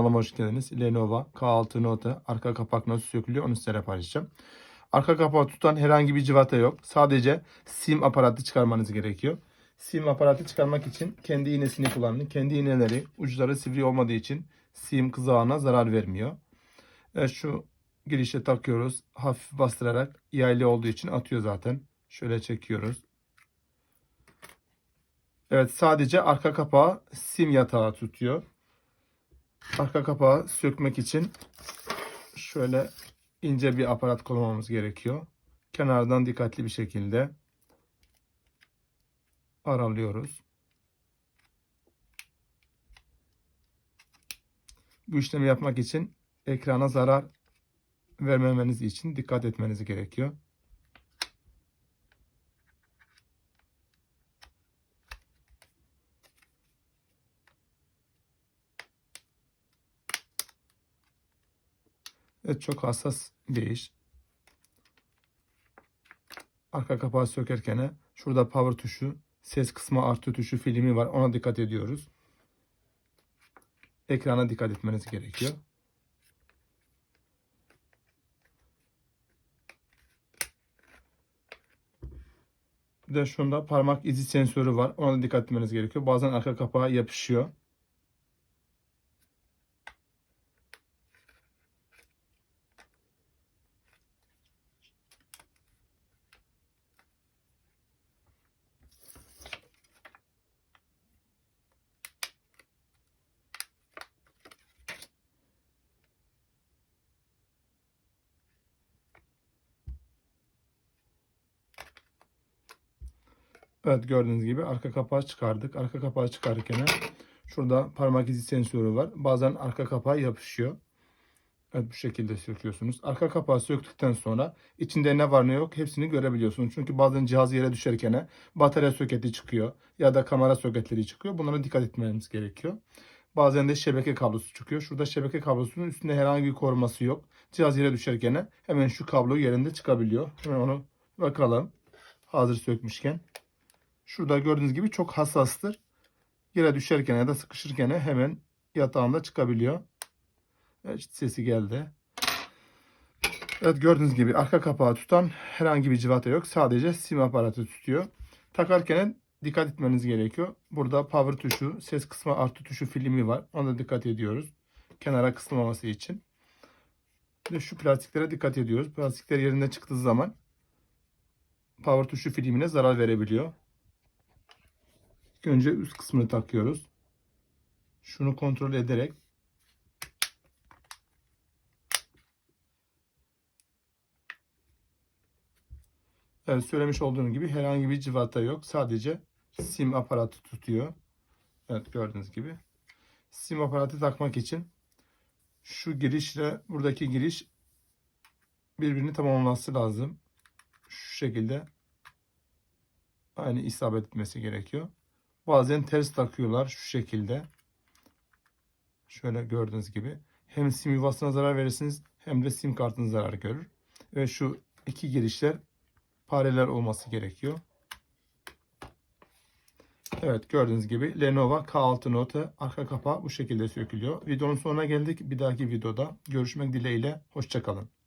Kanalıma hoş geldiniz. Lenovo K6 Note arka kapak nasıl sökülüyor onu size paylaşacağım. Arka kapağı tutan herhangi bir civata yok. Sadece sim aparatı çıkarmanız gerekiyor. Sim aparatı çıkarmak için kendi iğnesini kullanın. Kendi iğneleri uçları sivri olmadığı için sim kızağına zarar vermiyor. Evet, şu girişe takıyoruz. Hafif bastırarak yaylı olduğu için atıyor zaten. Şöyle çekiyoruz. Evet sadece arka kapağı sim yatağı tutuyor. Arka kapağı sökmek için şöyle ince bir aparat kullanmamız gerekiyor. Kenardan dikkatli bir şekilde aralıyoruz. Bu işlemi yapmak için ekrana zarar vermemeniz için dikkat etmeniz gerekiyor. Evet çok hassas bir iş. Arka kapağı sökerken şurada power tuşu, ses kısmı artı tuşu filmi var. Ona dikkat ediyoruz. Ekrana dikkat etmeniz gerekiyor. Bir de şunda parmak izi sensörü var. Ona da dikkat etmeniz gerekiyor. Bazen arka kapağa yapışıyor. Evet gördüğünüz gibi arka kapağı çıkardık. Arka kapağı çıkarırken şurada parmak izi sensörü var. Bazen arka kapağı yapışıyor. Evet bu şekilde söküyorsunuz. Arka kapağı söktükten sonra içinde ne var ne yok hepsini görebiliyorsunuz. Çünkü bazen cihaz yere düşerken batarya soketi çıkıyor ya da kamera soketleri çıkıyor. Bunlara dikkat etmemiz gerekiyor. Bazen de şebeke kablosu çıkıyor. Şurada şebeke kablosunun üstünde herhangi bir koruması yok. Cihaz yere düşerken hemen şu kablo yerinde çıkabiliyor. Hemen onu bakalım. Hazır sökmüşken. Şurada gördüğünüz gibi çok hassastır. Yere düşerken ya da sıkışırken hemen yatağında çıkabiliyor. Evet sesi geldi. Evet gördüğünüz gibi arka kapağı tutan herhangi bir civata yok. Sadece sim aparatı tutuyor. Takarken dikkat etmeniz gerekiyor. Burada power tuşu, ses kısmı artı tuşu filmi var. Ona dikkat ediyoruz. Kenara kısılmaması için. Ve şu plastiklere dikkat ediyoruz. Plastikler yerinde çıktığı zaman power tuşu filmine zarar verebiliyor. İlk önce üst kısmını takıyoruz. Şunu kontrol ederek Evet söylemiş olduğum gibi herhangi bir civata yok. Sadece sim aparatı tutuyor. Evet gördüğünüz gibi. Sim aparatı takmak için şu girişle buradaki giriş birbirini tamamlaması lazım. Şu şekilde aynı isabet etmesi gerekiyor. Bazen ters takıyorlar şu şekilde. Şöyle gördüğünüz gibi. Hem sim yuvasına zarar verirsiniz hem de sim kartınız zarar görür. Ve şu iki girişler paralel olması gerekiyor. Evet gördüğünüz gibi Lenovo K6 Note arka kapağı bu şekilde sökülüyor. Videonun sonuna geldik. Bir dahaki videoda görüşmek dileğiyle. Hoşçakalın.